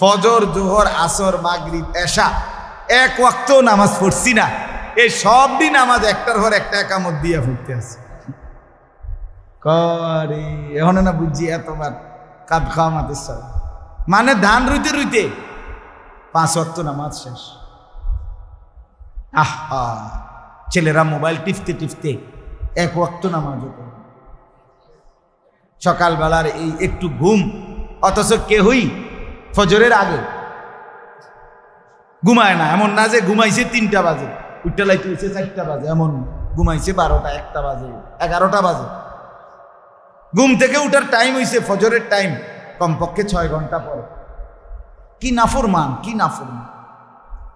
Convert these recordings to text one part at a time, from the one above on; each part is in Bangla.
ফজর জোহর আসর, মাগরিব, এশা। এক ওয়াক্ত নামাজ পড়ছি না। এই সব দিন নামাজ একটার পর একটা একামত দিয়া ফুটতে আছে। করে, এখন না বুঝছি এতবার কাদ খাওয়া মাতের সব মানে ধান রুইতে রুইতে পাঁচ ওয়াক্ত নামাজ শেষ। আহা, ছেলেরা মোবাইল টিপতে টিপতে এক ওয়াক্ত নামাজ সকালবেলার এই একটু ঘুম, অথচ কেহই ফজরের আগে। ঘুমায় না, এমন না যে ঘুমাইছে তিনটা বাজে। উঠতে লাইতে হয়েছে চারটা বাজে, এমন ঘুমাইছে বারোটা, একটা বাজে, এগারোটা বাজে। ঘুম থেকে উঠার টাইম হয়েছে ফজরের টাইম কমপক্ষে ছয় ঘণ্টা পরে। কি নাফরমান কি নাফরমান।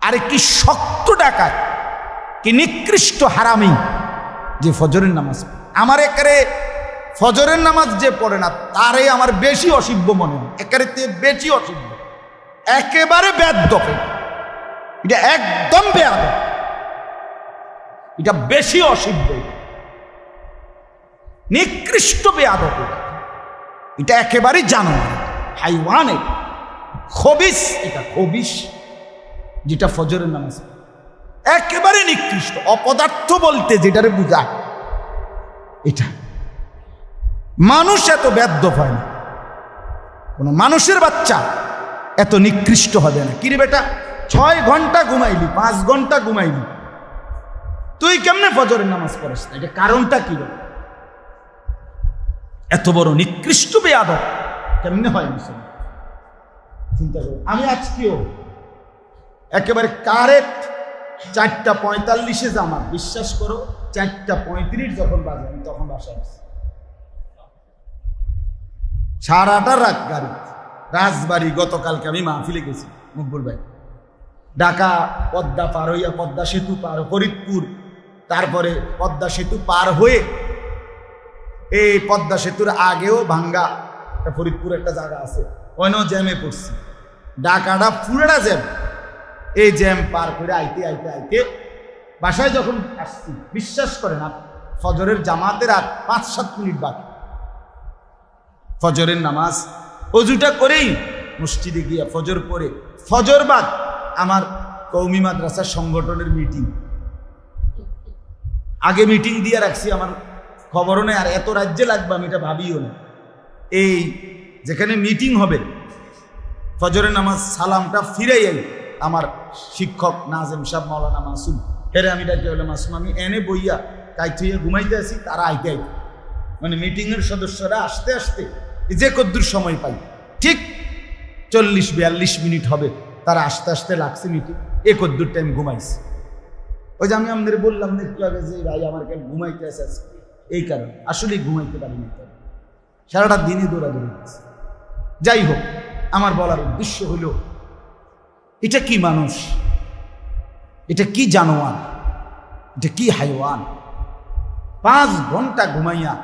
আরে কি শক্ত ডাকায় কি নিকৃষ্ট হারামি যে ফজরের নামাজ আমার একারে ফজরের নামাজ যে পড়ে না, তারে আমার বেশি অসিব্য মনে হয়। একারে বেশি অসিব্য একেবারে বেদ্য এটা একদম বেয়াদ এটা বেশি এটা। নিকৃষ্ট বেয়াদ এটা। একেবারেই জানো হাইওয়ান। খবিস এটা খবিস যেটা ফজরের নামাজ। একেবারে নিকৃষ্ট, অপদার্থ বলতে যেটারে বুঝায়। এটা। মানুষ এত ব্যর্থ হয় না। কোনো মানুষের বাচ্চা এত নিকৃষ্ট হবে না। কিরে বেটা, ছয় ঘণ্টা ঘুমাইলি, পাঁচ ঘণ্টা ঘুমাইলি। তুই কেমনে ফজরের নামাজ পড়িস? না এটা কারণটা কি এত বড় নিকৃষ্ট বেয়াদ কেমনে হয় মুসলমান? চিন্তা করো, আমি আজকেও একেবারে কারেক্ট চারটা পঁয়তাল্লিশে জামা বিশ্বাস করো, চারটা পঁয়ত্রিশ যখন বাজে, আমি তখন বাসায় আসি। সারাটা রাত গাড়ি রাজবাড়ি, গতকালকে আমি মাহফিলে গেছি, মকবুল ভাই। ঢাকা পদ্মা পার হইয়া পদ্মা সেতু পার, ফরিদপুর, তারপরে পদ্মা সেতু পার হয়ে এই পদ্মা সেতুর আগেও ভাঙ্গা ফরিদপুর একটা জায়গা আছে, ওইনেও জ্যামে পড়ছি। ডাকাটা পুরোটা জ্যাম। এই জ্যাম পার করে আইতে আইতে আইতে বাসায় যখন আসছি, বিশ্বাস করেন আপ, ফজরের জামাতের আর পাঁচ সাত মিনিট বাকি। ফজরের নামাজ অজুটা করেই মসজিদে গিয়া ফজর পরে ফজর বাদ আমার কৌমি মাদ্রাসার সংগঠনের মিটিং আগে মিটিং দিয়ে রাখছি, আমার খবরও নেই, আর এত রাজ্যে লাগবে আমি এটা ভাবিও না। এই যেখানে মিটিং হবে, ফজরের নামাজ সালামটা ফিরাই আই আমার শিক্ষক নাজেম সাহ মৌলানা মাসুম, হেরে আমি ডাকি বলে মাসুম, আমি এনে বইয়া কাই থুইয়া ঘুমাইতে আসি তারা আইতে আইতে। মানে মিটিংয়ের সদস্যরা আসতে আসতে যে কদ্দুর সময় পাই। ঠিক চল্লিশ বিয়াল্লিশ মিনিট হবে। তারা আস্তে আস্তে লাগছে মিটিং। এ কদ্দুর টাইম ঘুমাইছে। ওই যে আমি আমাদের বললাম না একটু আগে যে, ভাই, আমার কেন ঘুমাইতে আসে এই কারণে। আসলেই ঘুমাইতে পারিনি। সারাটা দিনই দৌড়াদৌড়ি গেছে যাই হোক, আমার বলার উদ্দেশ্য হল এটা কি মানুষ? এটা কি জানোয়ার? এটা কি হাইওয়ান? পাঁচ ঘণ্টা ঘুমাইয়া,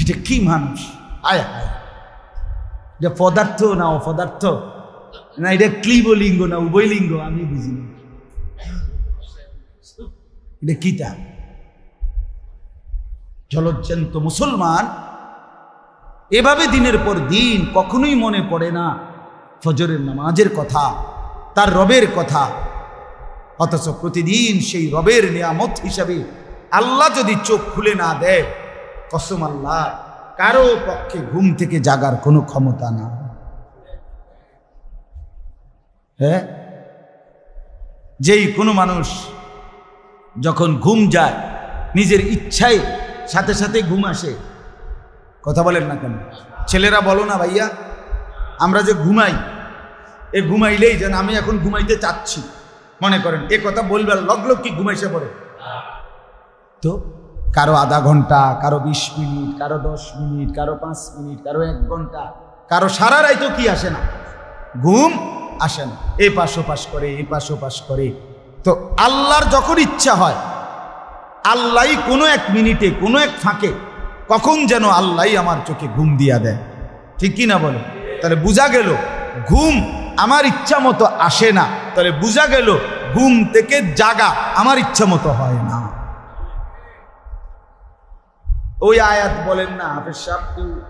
এটা কি মানুষ? আয় হায় এটা পদার্থ না, অপদার্থ। না, এটা ক্লিবলিঙ্গ না, উভয়লিঙ্গ, আমি বুঝি না। এটা কিটা? জলজ্জান্ত মুসলমান, এভাবে দিনের পর দিন কখনোই মনে পড়ে না ফজরের নামাজের কথা, তার রবের কথা। অথচ প্রতিদিন সেই রবের নিয়ামত হিসাবে আল্লাহ যদি চোখ খুলে না দেয়, কসম আল্লাহ। কারও পক্ষে ঘুম থেকে জাগার কোনো ক্ষমতা না। হ্যাঁ? যেই কোনো মানুষ যখন ঘুম যায়, নিজের ইচ্ছায় সাথে সাথে ঘুম আসে, কথা বলেন না কেন? ছেলেরা বলো না ভাইয়া, আমরা যে ঘুমাই, এ ঘুমাইলেই যেন আমি এখন ঘুমাইতে চাচ্ছি। মনে করেন, এ কথা বলবে লগ লগ কি ঘুমাইছে পড়ে? তো কারও আধা ঘণ্টা, কারও বিশ মিনিট, কারও দশ মিনিট, কারও পাঁচ মিনিট, কারও এক ঘণ্টা, কারও সারা রাইতো কি আসে না? ঘুম আসে না। এ পাশ পাশ করে, এ পাশ পাশ করে। তো আল্লাহর যখন ইচ্ছা হয়, আল্লাহ কোনো এক মিনিটে, কোনো এক ফাঁকে কখন যেন আল্লাহ আমার চোখে ঘুম দিয়া দেয়। ঠিক কি না বলো? তাহলে বোঝা গেল, ঘুম আমার ইচ্ছা মতো আসে না। তাহলে বোঝা গেল, ঘুম থেকে জাগা আমার ইচ্ছা মতো হয় না। ওই আয়াত বলেন না, হাফেজ সাহেব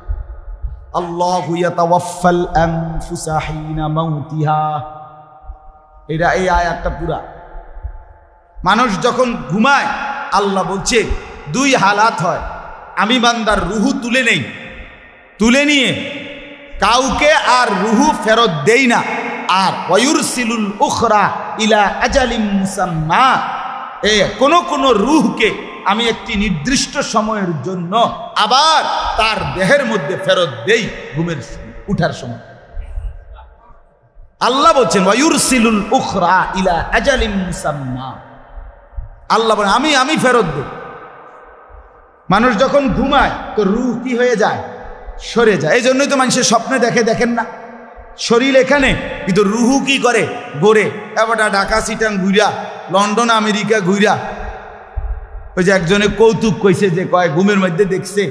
আল্লাহু ইয়াতাওয়াফাল আনফুসা হিনা মাউতিহা। এটা এই আয়াতটা পুরা। মানুষ যখন ঘুমায়, আল্লাহ বলছে, দুই হালাত হয়। আমি বান্দার রুহু তুলে নেই। তুলে নিয়ে কাউকে আর রুহু ফেরত দেই না। আর ওয়ুরসিলুল উখরা ইলা আজালিম মুসাম্মা। এ কোন কোন রুহকে আমি একটি নির্দিষ্ট সময়ের জন্য আবার তার দেহের মধ্যে ফেরত দেই ঘুমের উঠার সময়। আল্লাহ বলছেন আল্লাহ বলেন, আমি আমি ফেরত দেব মানুষ যখন ঘুমায়, তো রুহ কি হয়ে যায়? সরে যায়। এই জন্যই তো মানুষের স্বপ্নে দেখে, দেখেন না। শরীর এখানে, কিন্তু রুহু কি করে? গড়ে এবারটা ঢাকা, সিটাং ঘুরা লন্ডন, আমেরিকা ঘুরা ওই যে একজনে কৌতুক কইছে যে, কয়, ঘুমের মধ্যে দেখছে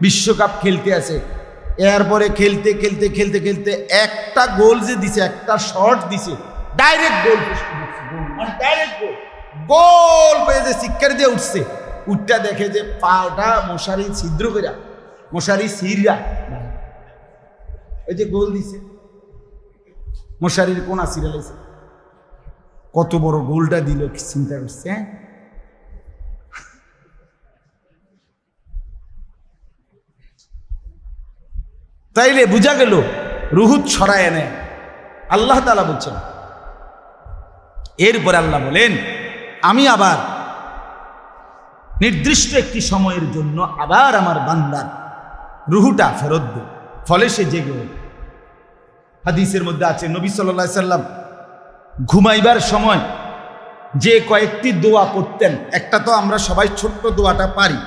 বিশ্বকাপ খেলতে আছে। এরপরে খেলতে খেলতে খেলতে খেলতে একটা গোল যে দিছে, একটা শট দিছে, ডাইরেক্ট গোল ডাইরেক্ট গোল। গোল পেয়ে যে শিক্ষার দিয়ে উঠছে। উঠটা দেখে যে পাটা মশারি ছিদ্র করে মশারি সিরা ওই যে গোল দিছে, মশারির কোনা সিরালাইছে কত বড় গোলটা দিল চিন্তা করছে হ্যাঁ? তাইলে বোঝা গেল রুহুত ছড়ায় এনে আল্লাহ তালা বলছেন এরপরে আল্লাহ বলেন, আমি আবার নির্দিষ্ট একটি সময়ের জন্য আবার আমার বান্দার রুহুটা ফেরত দেব ফলে সে জেগে। হাদিসের মধ্যে আছে, নবী সাল্লাহ সাল্লাম ঘুমাইবার সময় যে কয়েকটি দোয়া পড়তেন একটা তো আমরা সবাই ছোট্ট দোয়াটা পারি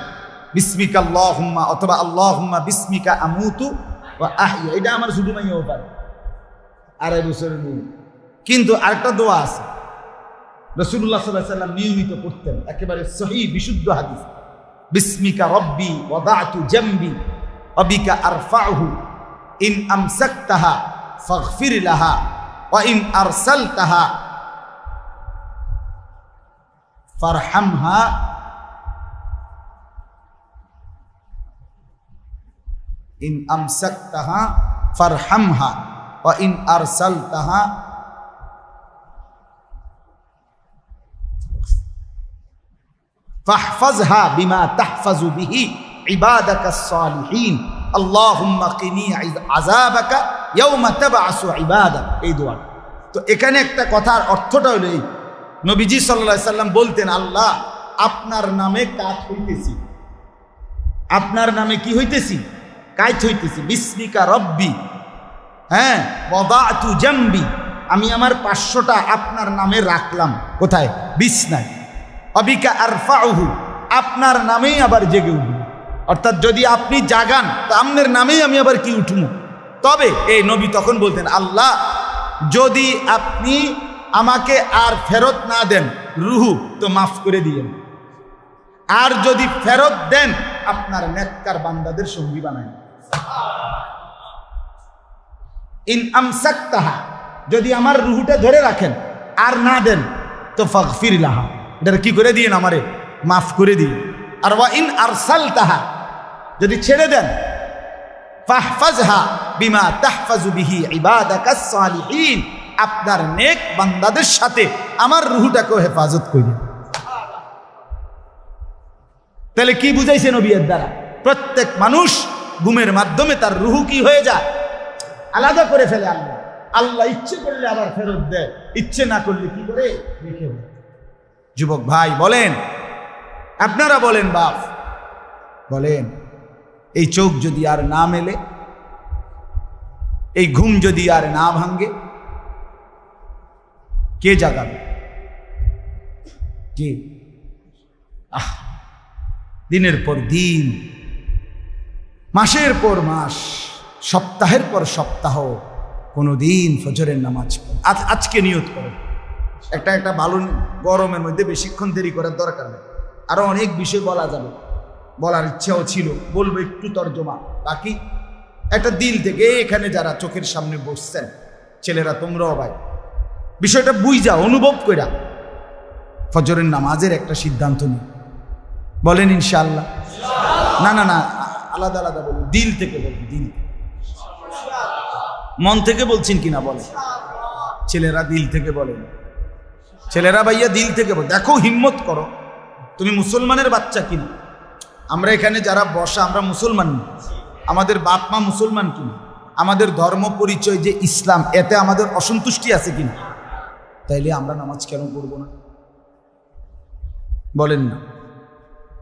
বিস্মিকা আল্লাহুম্মা অথবা আল্লাহুম্মা বিস্মিকা আমুতু আহিয়া এটা আমার শুধু মাইয়াও পারে আড়াই বছরের মেয়ে কিন্তু আরেকটা দোয়া আছে রসুল্লাহ সাল্লাহ সাল্লাম নিয়মিত পড়তেন একেবারে সহি বিশুদ্ধ হাদিস বিস্মিকা রব্বি ওদাতু জাম্বি অবিকা আরফাহু ইন আমসাকতাহা ফাগফির লাহা ওয়া ইন আরসালতাহা ফারহামহা ইন আমসাকতাহা ফারহামহা ওয়া ইন আরসালতাহা ফাহফাজহা বিমা তাহফাজু বিহি ইবাদাকা সালিহিন আল্লাহুম্মা কিনি আযাবাকা ইয়াউমা তাবআসু ইবাদাক এই দোয়া। তো এখানে একটা কথার অর্থটা হলো এই। নবীজি আলাইহি সাল্লাম বলতেন, আল্লাহ, আপনার নামে কাজ হইতেছি। আপনার নামে কি হইতেছি? কাজ হইতেছি বিস্মিকা রব্বি। হ্যাঁ বদাতু জাম্বি। আমি আমার পাঁচশোটা আপনার নামে রাখলাম। কোথায়? বিছনায়। অবিকা আরফাউহু। আপনার নামেই আবার জেগে উঠব। অর্থাৎ যদি আপনি জাগান, তো আপনার নামেই আমি আবার কি উঠব? তবে, এই নবী তখন বলতেন, আল্লাহ, যদি আপনি আমাকে আর ফেরত না দেন, রুহু, তো মাফ করে দিয়েন। আর যদি ফেরত দেন, আপনার নেককার বান্দাদের সঙ্গী বানায় ইন আমসাক তাহা যদি আমার রুহুটা ধরে রাখেন, আর না দেন, তো ফির লাহা। এটা কি করে দিয়েন আমারে? মাফ করে দিন। আর ওয়া ইন আরসাল তাহা যদি ছেড়ে দেন, ফাহফাজহা বিমা তাহফাজু বিহি ইবাদাকাস সালিহিন, আপনার নেক বান্দাদের সাথে আমার রুহুটাকেও হেফাজত করে তাহলে কি বুঝাইছে নবীর দ্বারা? প্রত্যেক মানুষ গুমের মাধ্যমে তার রুহু কি হয়ে যায়? আলাদা করে ফেলে আল্লাহ। আল্লাহ ইচ্ছে করলে আবার ফেরত দেয়। ইচ্ছে না করলে কি করে? রেখে যুবক ভাই, বলেন। আপনারা বলেন, বাপ। বলেন, এই চোখ যদি আর না মেলে, এই ঘুম যদি আর না ভাঙ্গে কে জাগাবে? কে? আহ, দিনের পর দিন মাসের পর মাস, সপ্তাহের পর সপ্তাহ কোনো দিন ফজরের নামাজ আজ, আজকে নিয়ত করে। একটা একটা ভালো গরমের মধ্যে বেশিক্ষণ দেরি করার দরকার নেই। আরও অনেক বিষয় বলা যাবে। বলার ইচ্ছাও ছিল, বলব একটু তর্জমা। বাকি একটা দিল থেকে এখানে যারা চোখের সামনে বসছেন, ছেলেরা তোমরাও ভাই, বিষয়টা বুঝা, অনুভব কইরা ফজরের নামাজের একটা সিদ্ধান্ত নিই বলেন ইনশাল্লাহ না না না আলাদা আলাদা বলুন, দিল থেকে বলুন, দিল। মন থেকে বলছেন কিনা বলে ছেলেরা দিল থেকে বলেন। ছেলেরা ভাইয়া দিল থেকে বল দেখো, হিম্মত করো, তুমি মুসলমানের বাচ্চা কিনা? আমরা এখানে যারা বসা, আমরা মুসলমান। আমাদের বাপ মা মুসলমান কিনা? আমাদের ধর্ম পরিচয় যে ইসলাম, এতে আমাদের অসন্তুষ্টি আছে কিনা? তাইলে আমরা নামাজ কেন পড়ব না? বলেন না।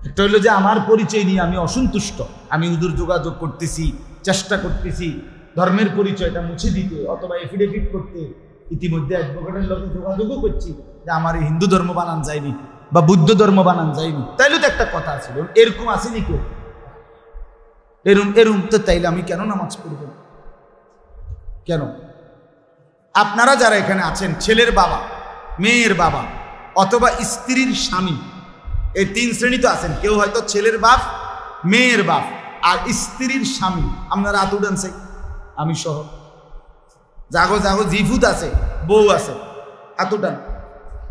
একটা হইল যে আমার পরিচয় নিয়ে আমি অসন্তুষ্ট। আমি উদুর যোগাযোগ করতেছি, চেষ্টা করতেছি, ধর্মের পরিচয়টা মুছে দিতে, অথবা এফিডেভিট করতে। ইতিমধ্যে অ্যাডভোকেটের লোকে যোগাযোগও করছি যে আমার হিন্দু ধর্ম বানান যায়নি বা বুদ্ধ ধর্ম বানান যায়নি। তাইলে তো একটা কথা ছিল এরকম আসেনি কেউ? এরম এরম তো তাইলে আমি কেন নামাজ পড়ব? কেন? আপনারা যারা এখানে আছেন, ছেলের বাবা, মেয়ের বাবা, অথবা স্ত্রীর স্বামী এই তিন শ্রেণি তো আছেন। কেউ হয়তো ছেলের বাপ, মেয়ের বাপ আর স্ত্রীর স্বামী। আপনারা হাত উঠান সেই। আমি সহ। জাগো জাগো, জিফুত আছে, বউ আছে। হাত উঠান।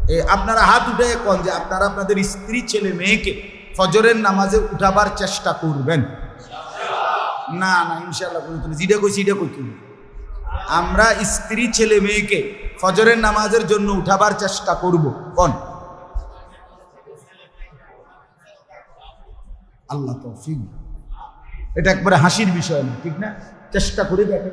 এ, আপনারা হাত উঠে কন যে আপনারা আপনাদের স্ত্রী, ছেলে, মেয়েকে ফজরের নামাজে উঠাবার চেষ্টা করবেন। না না ইনশাল্লাহ কোনো যেটা কইছি এটা কই তুমি আমরা স্ত্রী, ছেলে, মেয়েকে ফজরের নামাজের জন্য উঠাবার চেষ্টা করব। কোন? আল্লাহ তৌফিক। এটা একবারে হাসির বিষয় না ঠিক না? চেষ্টা করে দেখে